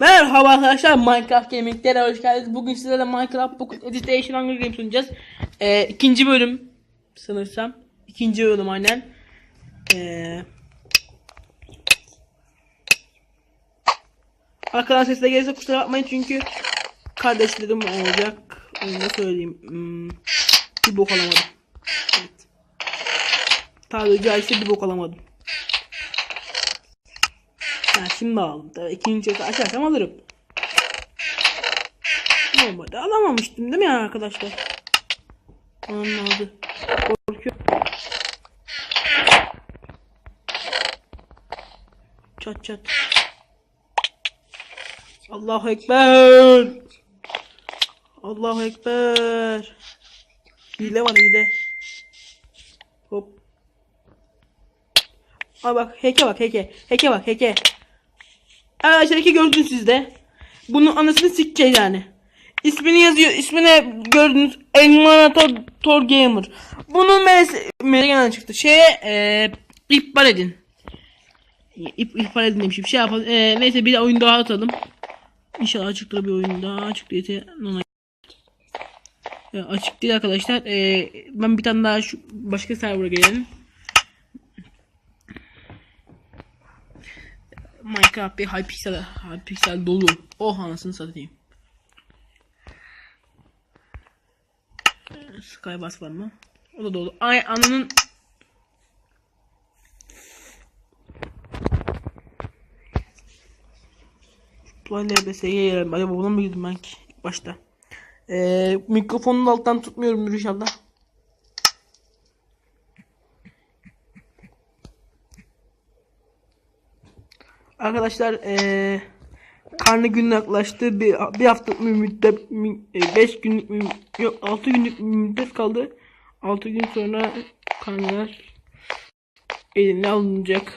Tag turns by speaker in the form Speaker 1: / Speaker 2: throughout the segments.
Speaker 1: Merhaba arkadaşlar Minecraft Gaming'lere hoş geldiniz. Bugün sizlere Minecraft Pocket Edition Hunger Games oynayacağız. Ee, ikinci bölüm sanırsam. İkinci bölüm aynen. Ee, arkadan sesle gelirse kusura bakmayın çünkü kardeşlerim olacak. Da söyleyeyim. Hmm, bir bok alamadım. Evet. Tabiri caizse bir bok alamadım. Ha şimdi aldım. Tabii ikinci çözü açarsam alırım. Normalde alamamıştım değil mi yani arkadaşlar? Anladı. Korkuyorum. Çat çat. Allahu Ekber. Allahu Ekber. Hile var hile. Hop. Aa bak heke bak heke. Heke bak heke. Arkadaşlar iki gördünüz siz de. Bunun anasını sikeceğiz yani. İsmini yazıyor. İsmine gördünüz. Elmanator Tor Gamer. Bunun meselesinden çıktı. Şeye e, iptal edin. İp, iptal edin demişim. Şey yapalım. E, neyse bir oyun daha atalım. İnşallah açıktır bir oyun daha. Açık diye nona. E, açık değil arkadaşlar. E, ben bir tane daha şu başka server'a gelelim. Minecraft bir Hypixel, Hypixel dolu. Oh anasını satayım. Skybus var mı? O da dolu. Ay ananın Play LBS'ye yerim. Acaba buna mı girdim ben ki başta? Ee, mikrofonun alttan tutmuyorum inşallah. Arkadaşlar eee karne günü yaklaştı. Bir, bir hafta müddet 5 günlük mü- yok 6 günlük müddet kaldı. 6 gün sonra karneler eline alınacak.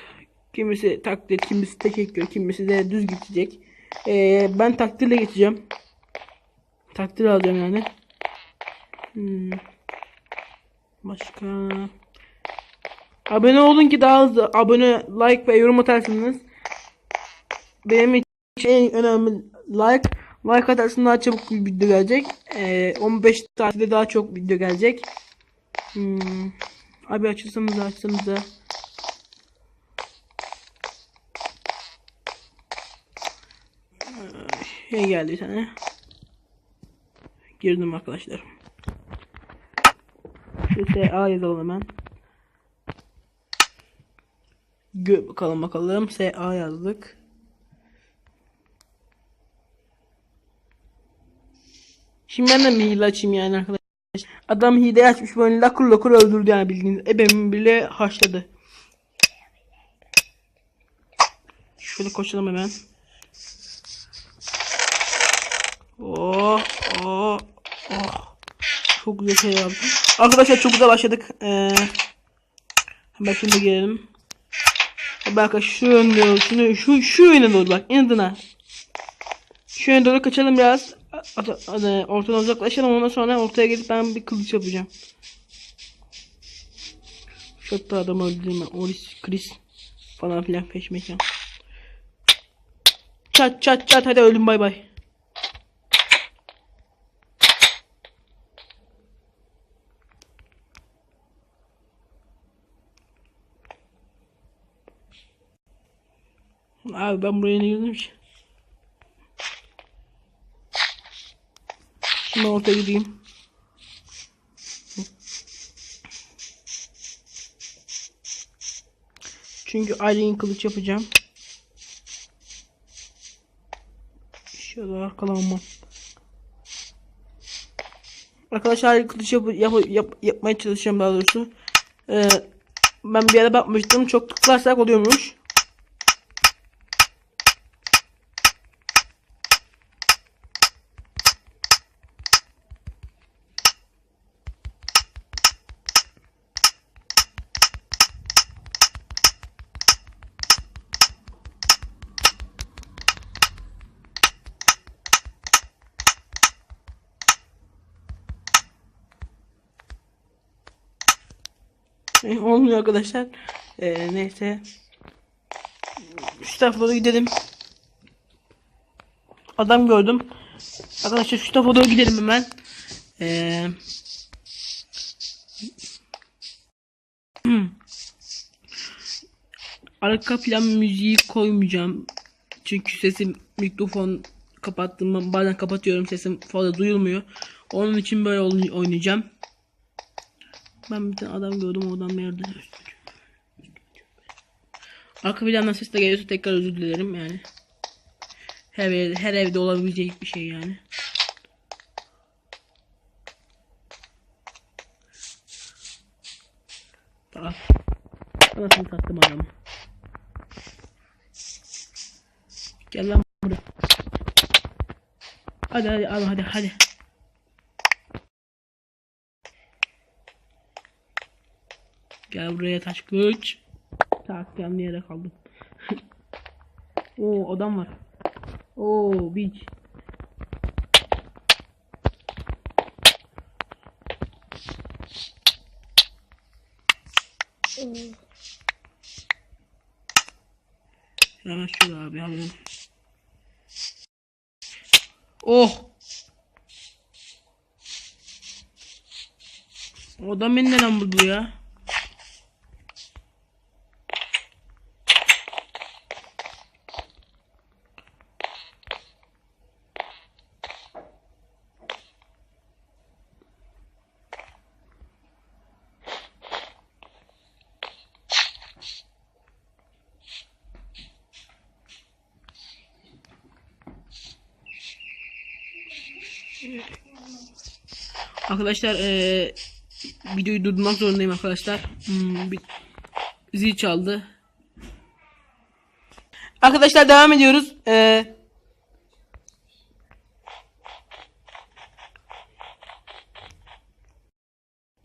Speaker 1: Kimisi takdir, kimisi teşekkür, kimisi de düz gidecek. Eee, ben takdirle geçeceğim. Takdir alacağım yani. Hmm. Başka Abone olun ki daha hızlı abone, like ve yorum atarsınız benim için en önemli like. Like atarsın daha çabuk bir video gelecek. Ee, 15 saatte daha çok video gelecek. Hmm. Abi açılsanız açsanız da. Şey geldi bir tane. Girdim arkadaşlar. SA yazalım hemen. Gö bakalım bakalım. SA yazdık. Şimdi ben de mi açayım yani arkadaşlar. Adam hile açmış böyle lakur lakur öldürdü yani bildiğiniz. Ebemin bile haşladı. Şöyle koşalım hemen. Oh. Çok güzel şey yaptım. Arkadaşlar çok güzel başladık. Ee, hemen şimdi gelelim. Bak şu yönde doğru, şunu, şu, şu yöne doğru bak inadına. Şu yöne doğru kaçalım biraz. Hadi ortadan uzaklaşalım ondan sonra ortaya gelip ben bir kılıç yapacağım. Şurada adamı öldüreyim ben. Oris, Chris falan filan peşmekan. Çat çat çat hadi öldüm bay bay. Abi ben buraya ne girdim ki? Şimdi ortaya gideyim. Çünkü Aile'nin kılıç yapacağım. Şöyle arkalamam. Arkadaşlar kılıç yap, yap, yap, yapmaya çalışacağım daha doğrusu. Ee, ben bir yere bakmıştım. Çok tıklarsak oluyormuş. Olmuyor arkadaşlar. Ee, neyse. Şu tarafa doğru gidelim. Adam gördüm. Arkadaşlar şu tarafa doğru gidelim hemen. Ee, hmm. Arka plan müziği koymayacağım. Çünkü sesim mikrofon kapattığımda bazen kapatıyorum sesim fazla duyulmuyor. Onun için böyle oyn- oynayacağım. Ben bir tane adam gördüm oradan yerde. Arka plandan ses de geliyorsa tekrar özür dilerim yani. Her, ev- her evde olabilecek bir şey yani. Tamam. Anasını taktım adamı. Gel lan buraya. Hadi hadi al hadi hadi. Gel buraya taş kılıç. Tak yanlı yere kaldım. Oo adam var. Oo beach. Hemen şurada abi alalım. Oh. O adam beni neden buldu ya? Arkadaşlar eee videoyu durdurmak zorundayım arkadaşlar. Hmm, bir zil çaldı. Arkadaşlar devam ediyoruz. Eee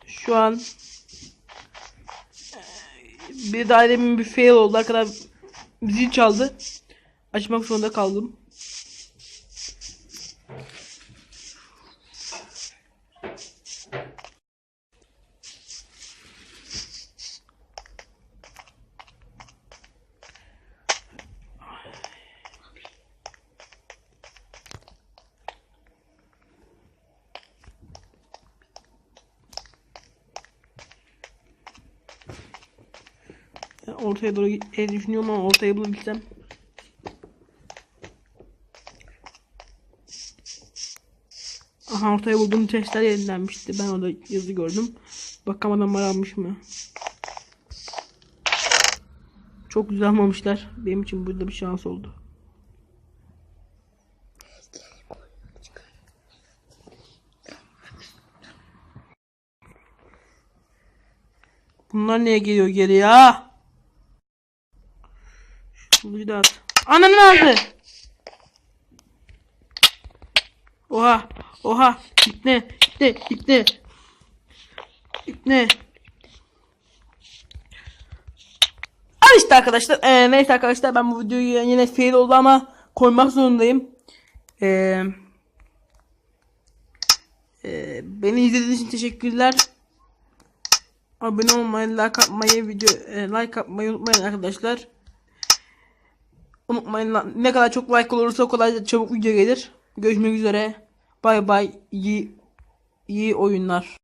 Speaker 1: şu an eee, bir dairemin bir fail oldu. Arkadaşlar zil çaldı. Açmak zorunda kaldım. Ortaya doğru gitmeyi düşünüyorum ama ortayı bulabilsem. Aha ortaya buldum testler yenilenmişti. Ben orada yazı gördüm. Bakamadan var almış mı? Çok güzel almamışlar. Benim için burada bir şans oldu. Bunlar niye geliyor geri ya? Şunu da at. Ananı aldı. Oha. Oha. İpne. İpne. İpne. İpne. Al işte arkadaşlar. Ee, neyse arkadaşlar ben bu videoyu yine fail oldu ama koymak zorundayım. Ee, e, beni izlediğiniz için teşekkürler. Abone olmayı, like atmayı, video e, like atmayı unutmayın arkadaşlar. Unutmayın lan. ne kadar çok like olursa o kadar çabuk video gelir. Görüşmek üzere. Bay bay. İyi iyi oyunlar.